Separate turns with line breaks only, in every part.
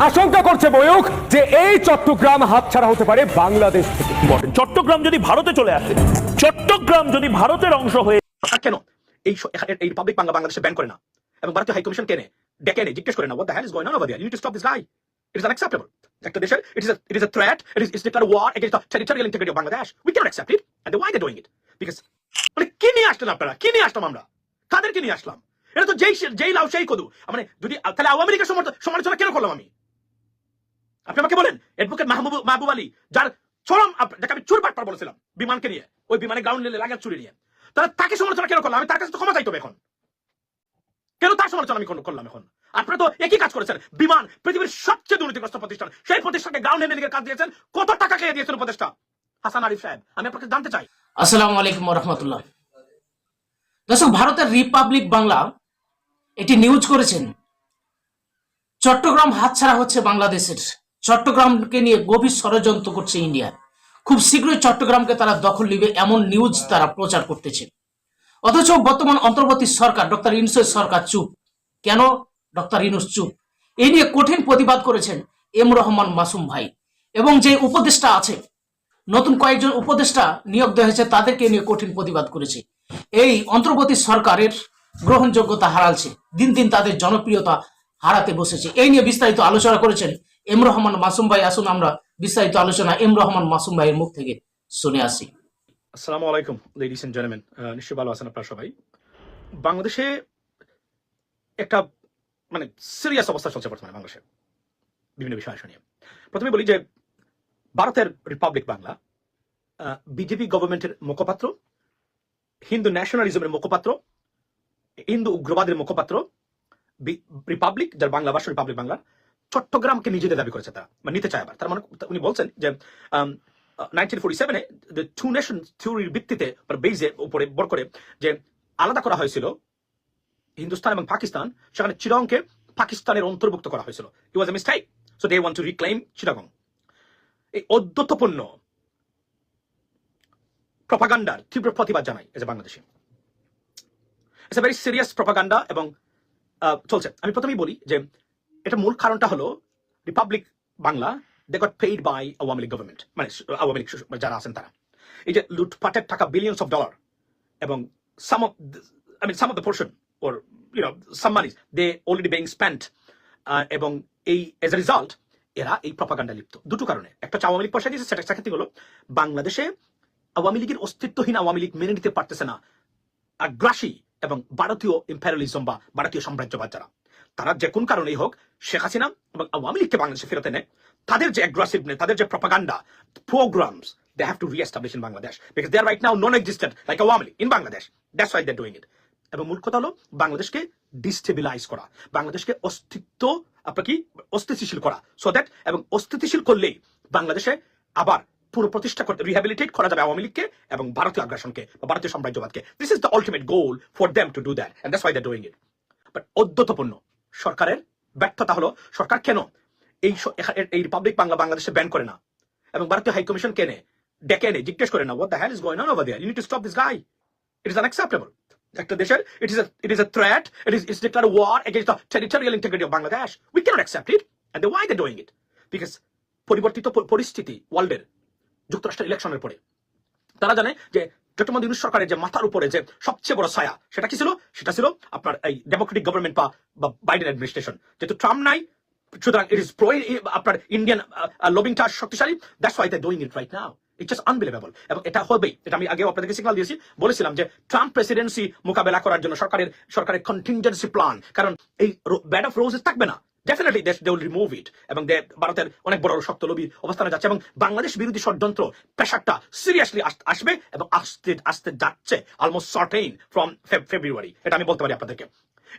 আশঙ্কা করছে বয়ক যে এই চট্টগ্রাম হাতছাড়া হতে পারে বাংলাদেশ থেকে।
চট্টগ্রাম যদি ভারতে চলে আসে চট্টগ্রাম যদি ভারতের অংশ হয়ে
কেন? এই এই রিপাবলিক বাংলা বাংলাদেশে ব্যান করে না। এবং ভারতীয় হাই কমিশন কেনে? ডেকে এনে জিজ্ঞেস করে না what the hell is going on over there? You need to stop this guy. It is unacceptable. একটা দেশের it is a it is a threat. It is it's declared war against the territorial integrity of Bangladesh. We cannot accept it. And then why they doing it? Because মানে কি নিয়ে আসলেন আপনারা? কি নিয়ে আসলাম আমরা? কাদেরকে নিয়ে আসলাম? এটা তো যেই যেই লাউ সেই কদু। মানে যদি তাহলে আওয়ামী লীগের সমালোচনা কেন করলাম আমি? আপনি আমাকে বলেন অ্যাডভোকেট মাহবুব মাহবুব আলী, যার চরম যাকে আমি চুর পাটপার বলেছিলাম বিমানকে নিয়ে, ওই বিমানে গ্রাউন্ড লাগা চুরি নিয়ে। তাহলে তাকে সমালোচনা কেন করলাম আমি তার কাছে তো ক্ষমা চাইতে এখন। কেন তার সমালোচনা আমি করলাম এখন? আপনারা তো একই কাজ করেছেন। বিমান পৃথিবীর সবচেয়ে দুর্নীতিগ্রস্ত প্রতিষ্ঠান। সেই প্রতিষ্ঠানকে গ্রাউন্ড হ্যান্ডেলিংয়ের কাজ দিয়েছেন। কত টাকা খেয়ে দিয়েছেন উপদেষ্টা? হাসান আরিফ সাহেব, আমি আপনাকে জানতে চাই।
আসসালামু আলাইকুম রহমতুল্লাহ। দর্শক, ভারতের রিপাবলিক বাংলা এটি নিউজ করেছেন। চট্টগ্রাম হাতছাড়া হচ্ছে বাংলাদেশের চট্টগ্রামকে নিয়ে গভীর ষড়যন্ত্র করছে ইন্ডিয়া। খুব শীঘ্রই চট্টগ্রামকে তারা দখল নিবে, এমন নিউজ তারা প্রচার করতেছে। অথচ বর্তমান অন্তর্বর্তী সরকার, ডক্টর ইউনুসের সরকার চুপ। কেন? ডক্টর ইউনুস চুপ। এই নিয়ে কঠিন প্রতিবাদ করেছেন এম রহমান মাসুম ভাই এবং যে উপদেষ্টা আছে, নতুন কয়েকজন উপদেষ্টা নিয়োগ দেওয়া হয়েছে, তাদেরকে নিয়ে কঠিন প্রতিবাদ করেছে। এই অন্তর্বর্তী সরকারের গ্রহণযোগ্যতা হারালছে দিন দিন তাদের জনপ্রিয়তা হারাতে বসেছে। এই নিয়ে বিস্তারিত আলোচনা করেছেন এম রহমান মাসুম ভাই, আসুন আমরা বিস্তারিত আলোচনা এম রহমান মাসুম ভাইয়ের মুখ থেকে শুনে আসি।
আসসালামু আলাইকুম লেডিস এন্ড জেন্টলম্যান নিশ্চয়ই ভালো আছেন আপনারা সবাই? বাংলাদেশে একটা মানে সিরিয়াস অবস্থা চলছে বর্তমানে বাংলাদেশে। বিভিন্ন বিষয় নিয়ে। প্রথমে বলি যে, ভারতের রিপাবলিক বাংলা বিজেপি গভর্নমেন্টের মুখপাত্র হিন্দু ন্যাশনালিজমের মুখপাত্র হিন্দু উগ্রবাদের মুখপাত্র রিপাবলিক যার বাংলা ভাষা রিপাবলিক বাংলা চট্টগ্রামকে নিজেদের দাবি করেছে তারা মানে নিতে চায় আবার। তার মানে উনি বলছেন যে টু নেশন থিওরির ভিত্তিতে উপরে করে যে আলাদা করা হয়েছিল হিন্দুস্তান এবং পাকিস্তান সেখানে চিরংকে পাকিস্তানের অন্তর্ভুক্ত করা হয়েছিল। It was a so they want to reclaim এই অদ্যতপূর্ণ প্রপাগান্ডার তীব্র প্রতিবাদ জানাই as a Bangladeshi. It's a very serious propaganda এবং আহ, চলছে। আমি প্রথমেই বলি যে এটা মূল কারণটা হলো Republic Bangla they got paid by Awami League government মানে আওয়ামী লীগ যারা আছেন তারা। এই যে লুটপাটের টাকা বিলিয়ন্স অফ ডলার এবং some of I mean some of the portion or you know some money they already being spent এবং এই এজ এ রিজাল্ট এরা এই প্রপাগান্ডা লিপ্ত। দুটো কারণে। একটা হচ্ছে আওয়ামী লীগ পয়সা দিয়েছে, সেটা সেক্ষেত্রে হলো বাংলাদেশে আওয়ামী লীগের অস্তিত্বহীন আওয়ামী লীগ মেনে নিতে পারতেছে না আগ্রাসী এবং ভারতীয় ইম্পেরিয়ালিজম বা ভারতীয় সাম্রাজ্যবাদ যারা। তারা যে কোন কারণেই হোক শেখ হাসিনা এবং আওয়ামী লীগকে বাংলাদেশে ফেরত এনে তাদের যে অ্যাগ্রেসিভনেস তাদের যে propaganda programs they have to re-establish in Bangladesh because they are right now non-existent like Awami League in Bangladesh. That's why they're doing it. এবং মূল কথা হলো বাংলাদেশকে ডিস্টেবিলাইজ করা, বাংলাদেশকে অস্তিত্ব, আপনার কি, অস্থিতিশীল করা সো দ্যাট এবং অস্থিতিশীল করলেই বাংলাদেশে আবার পুনঃপ্রতিষ্ঠা করতে রিহ্যাবিলিটেট করা যাবে আওয়ামী লীগকে এবং ভারতীয় আগ্রাসনকে বা ভারতীয় সাম্রাজ্যবাদকে this is the ultimate goal for them to do that and that's why the doing it but অদ্যতপূর্ণ সরকারের ব্যর্থতা হলো, সরকার কেন এই রিপাবলিক বাংলা বাংলাদেশে ব্যান করে না? এবং ভারতীয় হাইকমিশন কেনে ডেকে এনে জিজ্ঞেস করে না? ইট ইজ আনএক্সেপ্টেবল একটা দেশের it is it is a threat is declare integrity of Bangladesh we can not accept it and the why they doing it because পরিবর্তিত পরিস্থিতি ওয়ার্ল্ডের যুক্তরাষ্ট্রের ইলেকশনের পরে। তারা জানে যে ডক্টর মোদী সরকারের যে মাথার উপরে যে সবচেয়ে বড় ছায়া, সেটা কি ছিল? সেটা ছিল আপনার এই ডেমোক্রেটিক গভর্নমেন্ট বা বা বাইডেন অ্যাডমিনিস্ট্রেশন যেহেতু ট্রাম্প নাই, সুতরাং ইট ইস প্রো আপনার ইন্ডিয়ান লবিংটা শক্তিশালী that's why they doing it right now it just unbelievable এবং এটা হবেই, এটা আমি আগেও আপনাদেরকে সিগনাল দিয়েছি, বলেছিলাম যে ট্রাম্প প্রেসিডেন্সি মোকাবেলা করার জন্য সরকারের সরকারের কন্টিনজেন্সি প্ল্যান কারণ এই ব্যাড অফ রোজেস থাকবে না। Definitely they will remove it এবং দে ভারতের অনেক বড় শক্ত লবির অবস্থানে যাচ্ছে এবং বাংলাদেশ বিরোধী ষড়যন্ত্র প্রেশারটা সিরিয়াসলি আসবে এবং আসতে আসতে যাচ্ছে অলমোস্ট সার্টেইন ফ্রম ফেব্রুয়ারি এটা আমি বলতে পারি আপনাদেরকে।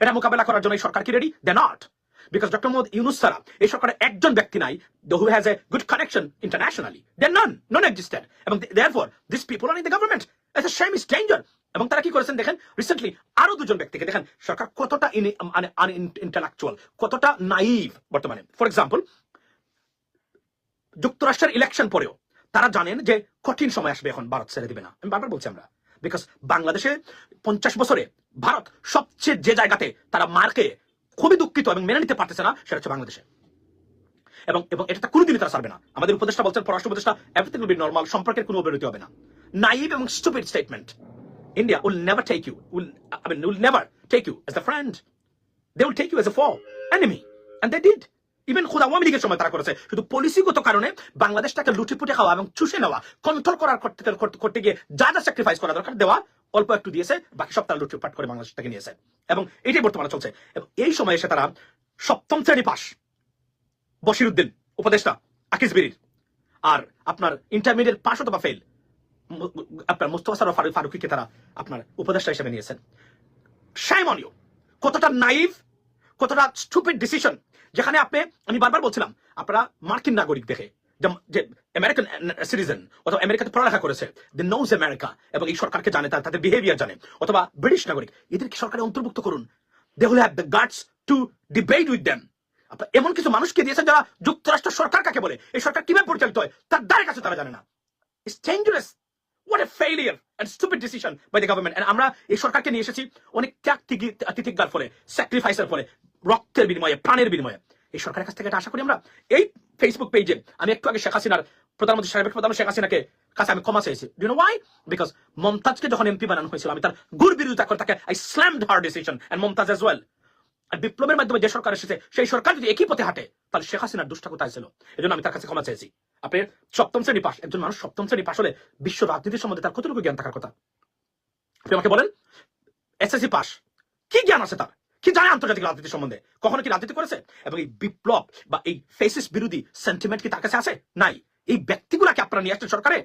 এটা মোকাবেলা করার জন্য সরকার কি ready they not because doctor Mohammad Yunus সারা এই সরকারের একজন ব্যক্তি নাই who has a good connection internationally they non non existent এবং therefore this people are in the government as a shame is danger এবং তারা কি করেছেন দেখেন রিসেন্টলি আরও দুজন ব্যক্তিকে দেখেন, সরকার কতটা মানে ইন্টালেকচুয়াল কতটা নাইভ বর্তমানে। ফর এক্সাম্পল যুক্তরাষ্ট্রের ইলেকশন পরেও তারা জানেন যে কঠিন সময় আসবে এখন, ভারত ছেড়ে দিবে না। আমি বারবার বলছি আমরা বিকজ বাংলাদেশে পঞ্চাশ বছরে ভারত সবচেয়ে যে জায়গাতে তারা মার্কে খুবই দুঃখিত এবং মেনে নিতে পারতেছে না, সেটা হচ্ছে বাংলাদেশে। এবং এবং এটা কোনোদিনই তারা ছাড়বে না। আমাদের উপদেষ্টা বলছেন, পররাষ্ট্র উপদেষ্টা এভরিথিং উইল বি নর্মাল সম্পর্কের কোনো অবনতি হবে না। নাইভ এবং stupid statement India will never take you will I mean will never take you as the friend they will take you as a foe enemy and they did even খোদ আওয়ামী লীগের সময় তারা করেছে। শুধু পলিসিগত কারণে বাংলাদেশটাকে লুটিপুটে খাওয়া এবং চুষে নেওয়া কন্ট্রোল করার করতে গিয়ে যা যা স্যাক্রিফাইস করা দরকার, দেওয়া অল্প একটু দিয়েছে, বাকি সব তারা লুটপাট করে বাংলাদেশটাকে নিয়েছে। এবং এটাই বর্তমানে চলছে। এবং এই সময় এসে তারা সপ্তম শ্রেণি পাস বশির উদ্দিন উপদেষ্টা, আকিস বিরির। আর আপনার ইন্টারমিডিয়েট পাস অথবা ফেল আপনার মুস্তফা সরফ ফারুক ফারুকিকে তারা আপনার উপদেষ্টা হিসেবে নিয়েছেন। ইউ কতটা নাইভ কতটা স্টুপিড ডিসিশন যেখানে আপনি, আমি বারবার বলছিলাম, আপনারা মার্কিন নাগরিক দেখে, যে- আমেরিকান সিটিজেন অথবা আমেরিকাতে পড়ালেখা করেছে দে নোজ আমেরিকা এবং এই সরকারকে জানে, তার তাদের বিহেভিয়ার জানে, অথবা ব্রিটিশ নাগরিক, এদেরকে সরকারে অন্তর্ভুক্ত করুন। They will have the guards to debate with them আপনার এমন কিছু মানুষকে দিয়েছেন যারা যুক্তরাষ্ট্র সরকার কাকে বলে, এই সরকার কীভাবে পরিচালিত হয়, তার দ্বারের কাছে তারা জানে না। It's dangerous what a failure and stupid decision by the government and আমরা এই সরকারকে নিয়ে এসেছি অনেক ত্যাগ তিতিজ্ঞার ফলে স্যাক্রিফাইসের ফলে, রক্তের বিনিময়ে, প্রাণের বিনিময়ে। এই সরকারের কাছ থেকে এটা আশা করি আমরা। এই ফেসবুক পেজে আমি একটু আগে শেখ হাসিনার, প্রধানমন্ত্রী সাহেব প্রধান শেখ হাসিনাকে কাছে আমি ক্ষমা চেয়েছি। ডু নো ওয়াই বিকজ মমতাজকে যখন এমপি বানানো হয়েছিল, আমি তার গুর বিরোধিতা করে তাকে I slammed her decision and Momtaz as well আর বিপ্লবের মাধ্যমে যে সরকার এসেছে, সেই সরকার যদি একই পথে হাঁটে, তাহলে শেখ হাসিনার দুষ্টা কোথায় ছিল। এই জন্য আমি তার কাছে ক্ষমা চেয়েছি। আপনি সপ্তম শ্রেণি পাশ, একজন মানুষ সপ্তম শ্রেণি পাশ হলে বিশ্ব রাজনীতির সম্বন্ধে তার কতটুকু জ্ঞান থাকার কথা? আপনি আমাকে বলেন এসএসসি পাস কি জ্ঞান আছে তার? কি জানে আন্তর্জাতিক রাজনীতি সম্বন্ধে? কখনো কি রাজনীতি করেছে? এবং এই বিপ্লব বা এই ফেসিস বিরোধী সেন্টিমেন্ট কি তার কাছে আছে? নাই। এই ব্যক্তিগুলাকে আপনারা নিয়ে আসছেন সরকারে?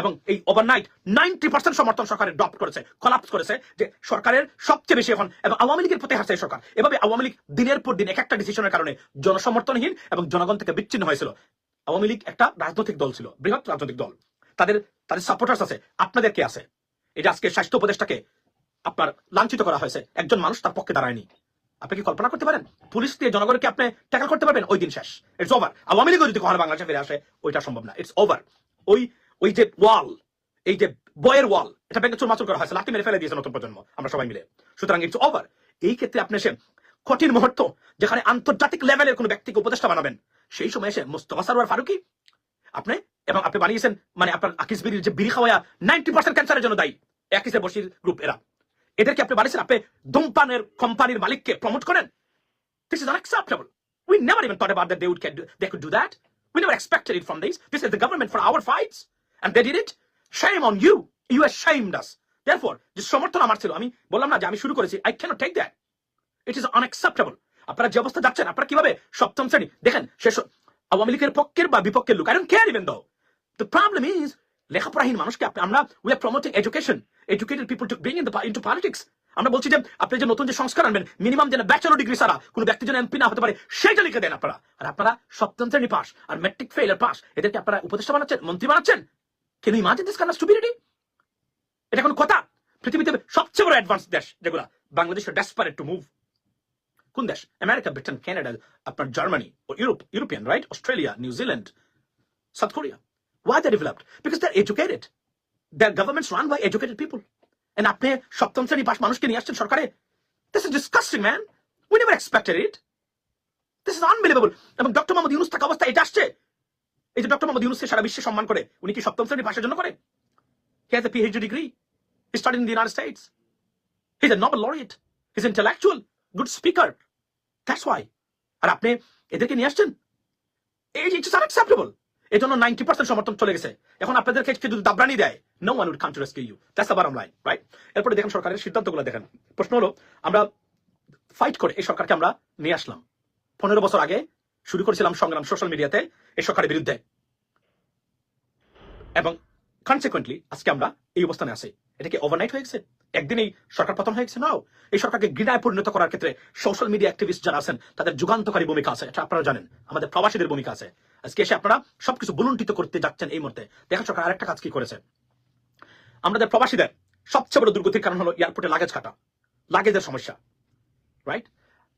এবং এই ওভারনাইট নাইনটি পার্সেন্ট সমর্থন সরকারের ড্রপ করেছে কলাপস করেছে যে সরকারের সবচেয়ে বেশি এখন এবং আওয়ামী লীগের প্রতি এই সরকার। এভাবে আওয়ামী লীগ দিনের পর দিন এক একটা ডিসিশনের কারণে জনসমর্থনহীন এবং জনগণ থেকে বিচ্ছিন্ন হয়েছিল। আওয়ামী লীগ একটা রাজনৈতিক দল ছিল, বৃহৎ রাজনৈতিক দল। তাদের তাদের সাপোর্টার্স আছে, আপনাদের কে আছে? যে আজকে স্বাস্থ্য উপদেষ্টাকে আপনার লাঞ্ছিত করা হয়েছে, একজন মানুষ তার পক্ষে দাঁড়ায়নি। আপনি কি কল্পনা করতে পারেন? পুলিশ দিয়ে জনগণকে আপনি ট্যাকল করতে পারবেন? ওই দিন শেষ। ইটস ওভার আওয়ামী লীগ যদি কখনো বাংলাদেশে ফিরে আসে, ওইটা সম্ভব না। ইটস ওভার ওই ওই যে ওয়াল এই যে বয়ের ওয়াল এটা ব্যাংকে চুরমাচুর করা হয়েছে লাঠি মেরে ফেলে দিয়েছে নতুন প্রজন্ম, আমরা সবাই মিলে। সুতরাং ইটস ওভার এই ক্ষেত্রে আপনি এসে কঠিন মুহূর্ত, যেখানে আন্তর্জাতিক লেভেলের কোনো ব্যক্তিকে উপদেষ্টা বানাবেন সেই সময় এসে মুস্তফা সারোয়ার ফারুকি আপনি এবং আপনি বানিয়েছেন মানে আপনার আকিস বিড়ির যে বিড়ি খাওয়া নাইনটি পার্সেন্ট ক্যান্সারের জন্য দায়ী আকিসের বসির গ্রুপ এরা এদেরকে আপনি বানিয়েছেন আপনি ধূমপানের কোম্পানির মালিককে প্রমোট করেন this is unacceptable we never even that they do, that we never expected it from this is the government for our fights on you you ashamed us যে সমর্থন আমার ছিল আমি বললাম না যে আমি শুরু করেছি i cannot take that it is unacceptable আপনারা যে অবস্থা যাচ্ছেন, আপনারা কীভাবে সপ্তম শ্রেণি? দেখেন, শেষ আওয়ামী লীগের পক্ষের বা বিপক্ষের লোক। I don't care even though the problem is লেখাপড়াহীন মানুষকে আমরা we are promoting education educated people to bring in into politics আমরা বলছি যে, আপনি যে নতুন যে সংস্কার আনবেন মিনিমাম যেন ব্যাচেলর ডিগ্রি ছাড়া কোনো ব্যক্তি যেন এমপি না হতে পারে, সেটা লিখে দেন আপনারা। আর আপনারা সপ্তম শ্রেণি পাস, আর মেট্রিক ফেলের পাস, এদেরকে আপনারা উপদেষ্টা বানাচ্ছেন, মন্ত্রী বানাচ্ছেন। কেন ইমাজিন দিস কাইন্ড স্টুপিডিটি এটা কোনো কথা? পৃথিবীতে সবচেয়ে বড় অ্যাডভান্স দেশ যেগুলা, বাংলাদেশ ডেসপারেট টু মুভ কোন দেশ আমেরিকা, ব্রিটেন, কানাডা, আপনার Germany O Europe, European right Australia New Zealand South Korea. Why they developed because they educated their governments run by educated people and আপনি সপ্তম শ্রেণি পাশ মানুষকে নিয়ে আসছেন সরকারে? This is disgusting man we never expected it this is unbelievable এবং doctor Mohammad Yunus থাকা অবস্থা এটা আসছে। এই যে ডক্টর মোহাম্মদ ইউনুসকে সারা বিশ্বে সম্মান করে, উনি কি সপ্তম শ্রেণি পাশের জন্য করে? He has a PhD degree he studied in the United States he is a Nobel laureate he is intellectual good speaker that's why আর আপনি এদেরকে নিয়ে আসছেন? এই ইটস আনএক্সেপ্টেবল এই জন্য নাইনটি পার্সেন্ট সমর্থন চলে গেছে। এখন আপনাদেরকে কেউ যদি দাবরানি দেয় no one would come to rescue you that's the barm right এরপরে দেখেন সরকারের সিদ্ধান্তগুলো দেখেন। প্রশ্ন হলো, আমরা ফাইট করে এই সরকারকে আমরা নিয়ে আসলাম। পনেরো বছর আগে শুরু করেছিলাম সংগ্রাম সোশ্যাল মিডিয়াতে এই সরকারের বিরুদ্ধে। এবং কনসিকুয়েন্টলি আজকে আমরা এই অবস্থানে আছি। এটা কি ওভারনাইট হয়ে গেছে? একদিনেই সরকার পতন হয়ে গেছে নাও। এই সরকারকে ঘৃণায় পরিণত করার ক্ষেত্রে সোশ্যাল মিডিয়া অ্যাক্টিভিস্ট যারা আছেন, তাদের যুগান্তকারী ভূমিকা আছে, এটা আপনারা জানেন। আমাদের প্রবাসীদের ভূমিকা আছে। আজকে এসে আপনারা সবকিছু বুলুন্টিত করতে যাচ্ছেন এই মুহূর্তে। দেখা সরকার আরেকটা কাজ কি করেছে। আমাদের প্রবাসীদের, সবচেয়ে বড় দুর্গতির কারণ হলো এয়ারপোর্টে লাগেজ কাটা লাগেজের সমস্যা রাইট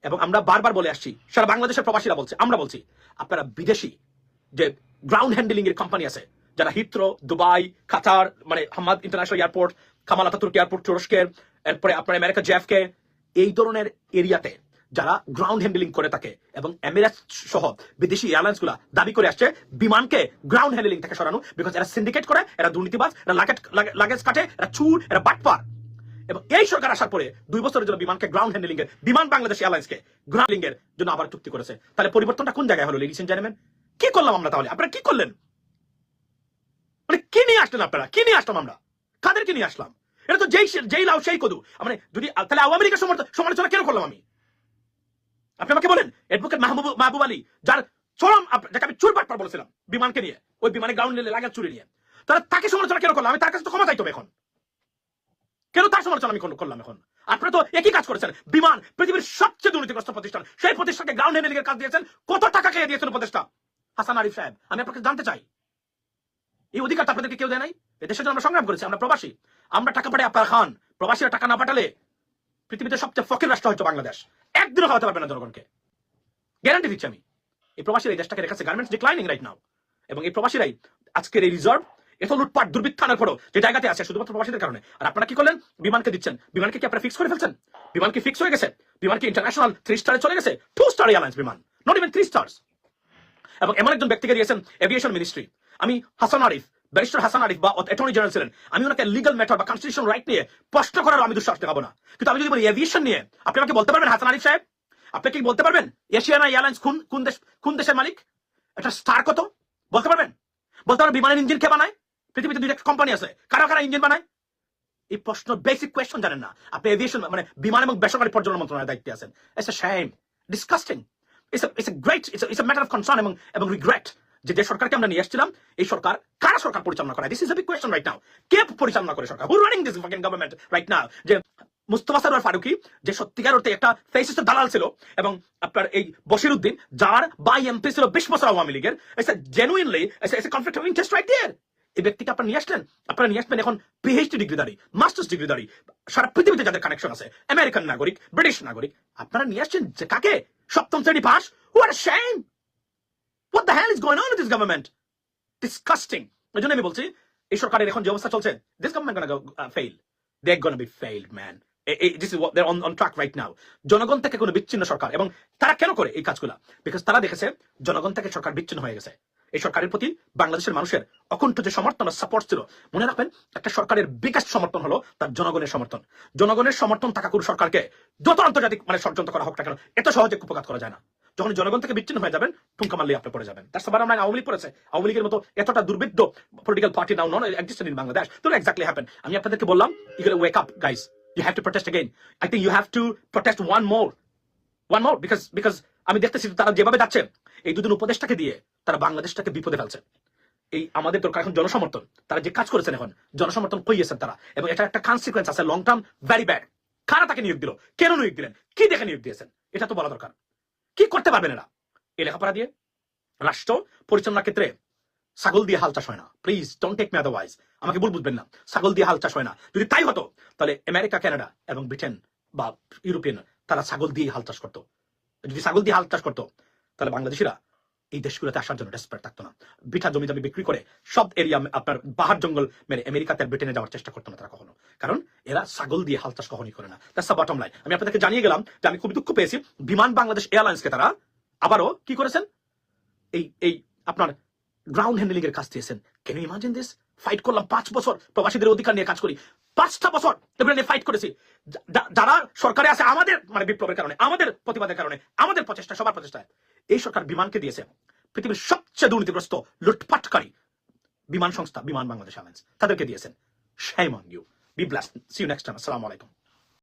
এবং আমরা বারবার বলে আসছি, সারা বাংলাদেশের প্রবাসীরা বলছে, আমরা বলছি, আপনারা বিদেশি যে গ্রাউন্ড হ্যান্ডেলিং এর কোম্পানি আছে, যারা হিত্রো দুবাই কাতার মানে Hamad International Airport Kemal Ataturk Airport তুরস্কের এরপরে আপনার আমেরিকা জেফকে এই ধরনের এরিয়াতে যারা গ্রাউন্ড হ্যান্ডেলিং করে থাকে এবং এমিরেটস সহ বিদেশি এয়ারলাইন্সগুলা দাবি করে আসছে, বিমানকে গ্রাউন্ড হ্যান্ডলিং থেকে সরানো বিকজ এরা সিন্ডিকেট করে, এরা দুর্নীতিবাজ, এরা লাগেজ কাটে, এরা চুর, এরা বাটপার। এবং এই সরকার আসার পরে দুই বছরের জন্য বিমানকে গ্রাউন্ড হ্যান্ডলিং এর বিমান বাংলাদেশ এয়ারলাইন্সকে গ্রাউন্ডিং এর জন্য আবার চুক্তি করেছে। তাহলে পরিবর্তনটা কোন জায়গায় হলো লেডিস এন্ড জেন্টলম্যান কি করলাম আমরা তাহলে? আপনারা কি করলেন? মানে কি নিয়ে আসলেন আপনারা? কি নিয়ে আসলাম আমরা? কাদেরকে নিয়ে আসলাম। এটা তো যেই যেই লাও সেই কদু। মানে যদি তাহলে আওয়ামী লীগের সমালোচনা কেন করলাম আমি? আপনি আমাকে বলেন অ্যাডভোকেট মাহবুব মাহবুব আলী, যার চরম যাকে আমি চুর বাটপার বলেছিলাম বিমানকে নিয়ে, ওই বিমানে গ্রাউন্ড নিলে লাগে চুরি নিয়ে। তাহলে তাকে সমালোচনা কেন করলাম? আমি তার কাছে তো ক্ষমা চাইতো এখন। কেন তার সমালোচনা আমি করলাম এখন? আপনারা তো একই কাজ করেছেন। বিমান, পৃথিবীর সবচেয়ে দুর্নীতিগ্রস্ত প্রতিষ্ঠান। সেই প্রতিষ্ঠানকে গ্রাউন্ড হ্যান্ডলিং কাজ দিয়েছেন। কত টাকা খেয়ে দিয়েছেন উপদেষ্টা? হাসান আরিফ সাহেব, আমি আপনাকে জানতে চাই। এই অধিকার আপনাদেরকে কেউ দেয় নাই? এদেশের জন্য আমরা সংগ্রাম করেছি, আমরা প্রবাসী। আমরা টাকা পাঠাই আপনার খান। প্রবাসীরা টাকা না পাঠালে পৃথিবীতে সবচেয়ে ফকির রাষ্ট্র হচ্ছে বাংলাদেশ। একদিনও খাওয়াতে পারবে না জনগণকে। গ্যারান্টি দিচ্ছি আমি। এই প্রবাসীরা এই দেশটাকে রেখেছে গার্মেন্টস ডিক্লাইনিং রাইট নাও এবং এই প্রবাসীরাই আজকের এই রিজার্ভ এত লুটপাট দুর্বৃত্তানের পরও যে জায়গাতে আছে, শুধুমাত্র প্রবাসীদের কারণে। আর আপনারা কি করলেন? বিমানকে দিচ্ছেন। বিমানকে কি আপনারা ফিক্স করে ফেলছেন? বিমান কি ফিক্স হয়ে গেছে? বিমান কি ইন্টারন্যাশনাল থ্রি স্টারে চলে গেছে? Two star airlines Biman not even three stars এবং এমন একজন ব্যক্তিকে দিয়েছেন এভিয়েশন মিনিস্ট্রি আমি হাসান আরিফ, ব্যারিস্টার হাসান আরিফ বা অ্যাটর্নি জেনারেল ছিলেন। আমি ওনাকে লিগাল ম্যাটার বা কনস্টিটিউশন রাইট নিয়ে প্রশ্ন করার আমি দুঃসাহস দেখাবো না। কিন্তু আমি যদি বলি এভিয়েশন নিয়ে, আপনি আমাকে বলতে পারবেন হাসান আরিফ সাহেব? আপনি কি বলতে পারবেন? এশিয়ানা এয়ারলাইন্স কোন কোন দেশ, কোন দেশের মালিক? একটা স্টার কত? বলতে পারবেন? বলতে পারবেন বিমানের ইঞ্জিন কে বানায়? পৃথিবীতে দুইটা কোম্পানি আছে। কারা কারা ইঞ্জিন বানায়? এই প্রশ্ন বেসিক কোয়েশ্চন জানেন না। আপনি এভিয়েশন মানে বিমান এবং বেসরকারি পর্যটন মন্ত্রণালয়ের দায়িত্বে আছেন। It's a shame disgusting it's it's a great it's it's a matter of concern এবং এবং রিগ্রেট যে যে সরকারকে আমরা নিয়ে আসছিলাম, এই সরকার কারা সরকার পরিচালনা করে? This is big question right now কে পরিচালনা করে সরকার? Who running this fucking government right now যে মুস্তফা সরোয়ার ফারুকি, যে সত্যিকার অর্থে একটা ফেসিস্ট দালাল ছিল, এবং আপনার এই বশির উদ্দিন যার বাই এমপি ছিল বিশ বছর আওয়ামী লীগের genuinely conflict of interest right there এই ব্যক্তিকে আপনারা নিয়ে আসলেন? আপনারা নিয়ে আসবেন এখন পিএইচডি ডিগ্রিধারী মাস্টার্স ডিগ্রিধারী, সারা পৃথিবীতে যাদের কানেকশন আছে আমেরিকান নাগরিক ব্রিটিশ নাগরিক, আপনারা নিয়ে আসছেন যে কাকে? সপ্তম শ্রেণি pass what a shame is going on with this government disgusting এই জন্য আমি বলছি, এই সরকারের এখন যে অবস্থা চলছে this government gonna fail they gonna be failed man this is on on track right now জনগণ থেকে কোনো বিচ্ছিন্ন সরকার, এবং তারা কেন করে এই কাজগুলা? বিকজ তারা দেখেছে, জনগণ থেকে সরকার বিচ্ছিন্ন হয়ে গেছে। এই সরকারের প্রতি বাংলাদেশের মানুষের অকুণ্ঠ যে সমর্থন সাপোর্ট ছিল, মনে রাখবেন, একটা সরকারের বিকাশ সমর্থন হলো তার জনগণের সমর্থন। জনগণের সমর্থন থাকা কোনো সরকারকে যত আন্তর্জাতিক মানে ষড়যন্ত্র করা হোক না কেন, এত সহজে কুপকাত করা যায় না। যখন জনগণ থেকে বিচ্ছিন্ন হয়ে যাবেন ঠুঙ্কা মারলে আপনি পড়ে যাবেন। তার সবার আমরা আওয়ামী লীগ পড়েছে। আওয়ামী লীগের মতো এতটা দুর্বৃদ্ধ political party now non existent in Bangladesh তো এক্স্যাক্টলি হ্যাপেন আমি আপনাদেরকে বললাম ইউগুলো wake up guys you have to protest again I think you have to protest one more one more because because আমি দেখতেছি তারা যেভাবে যাচ্ছে, এই দুদিন উপদেশটাকে দিয়ে তারা বাংলাদেশটাকে বিপদে ফেলছে। এই আমাদের দরকার এখন জনসমর্থন। তারা যে কাজ করেছেন এখন, জনসমর্থন কইয়েছেন তারা। এবং এটা একটা কনসিকুয়েন্স আছে লং টার্ম ভ্যারি ব্যাড কারা তাকে নিয়োগ দিল? কেন নিয়োগ দিলেন? কি দেখে নিয়োগ দিয়েছেন? এটা তো বলা দরকার। কি করতে পারবেন এরা? এই লেখাপড়া দিয়ে? রাষ্ট্র পরিচালনার ক্ষেত্রে ছাগল দিয়ে হাল চাষ হয় না। Please don't take me otherwise আমাকে ভুল বুঝবেন না। ছাগল দিয়ে হাল চাষ হয় না। যদি তাই হতো, তাহলে আমেরিকা, কানাডা এবং ব্রিটেন বা ইউরোপিয়ান তারা ছাগল দিয়ে হাল চাষ করতো। যদি ছাগল দিয়ে হাল চাষ করতো, তাহলে বাংলাদেশিরা এই দেশগুলোতে আসার জন্য ডেসপারেট থাকতো না। বিঠা জমি জমি বিক্রি করে সব এরিয়া আপনার পাহাড় জঙ্গল মেরে আমেরিকাতে ব্রিটেনে যাওয়ার চেষ্টা করতো না তারা কখনো। কারণ এরা ছাগল দিয়ে হাল চাষ কখনই করে না। দ্যাটস দ্য বটম লাইন আমি আপনাদেরকে জানিয়ে গেলাম যে আমি খুবই দুঃখ পেয়েছি। বিমান বাংলাদেশ এয়ারলাইন্সকে তারা আবারও কি করেছেন? এই এই আপনার গ্রাউন্ড হ্যান্ডলিং এর কাজ দিয়েছেন। কেন ইমাজিন দিস ফাইট করলাম পাঁচ বছর। প্রবাসীদের অধিকার নিয়ে কাজ করি। পাঁচটা বছর এগুলো নিয়ে ফাইট করেছি। যারা সরকারে আছে আমাদের মানে বিপ্লবের কারণে, আমাদের প্রতিবাদের কারণে, আমাদের প্রচেষ্টা, সবার প্রচেষ্টায়, এই সরকার বিমানকে দিয়েছে। পৃথিবীর সবচেয়ে দুর্নীতিগ্রস্ত, লুটপাটকারী বিমান সংস্থা, বিমান বাংলাদেশ এয়ারলাইন্স তাদেরকে দিয়েছেন। On you be blast see you next time আসসালামু আলাইকুম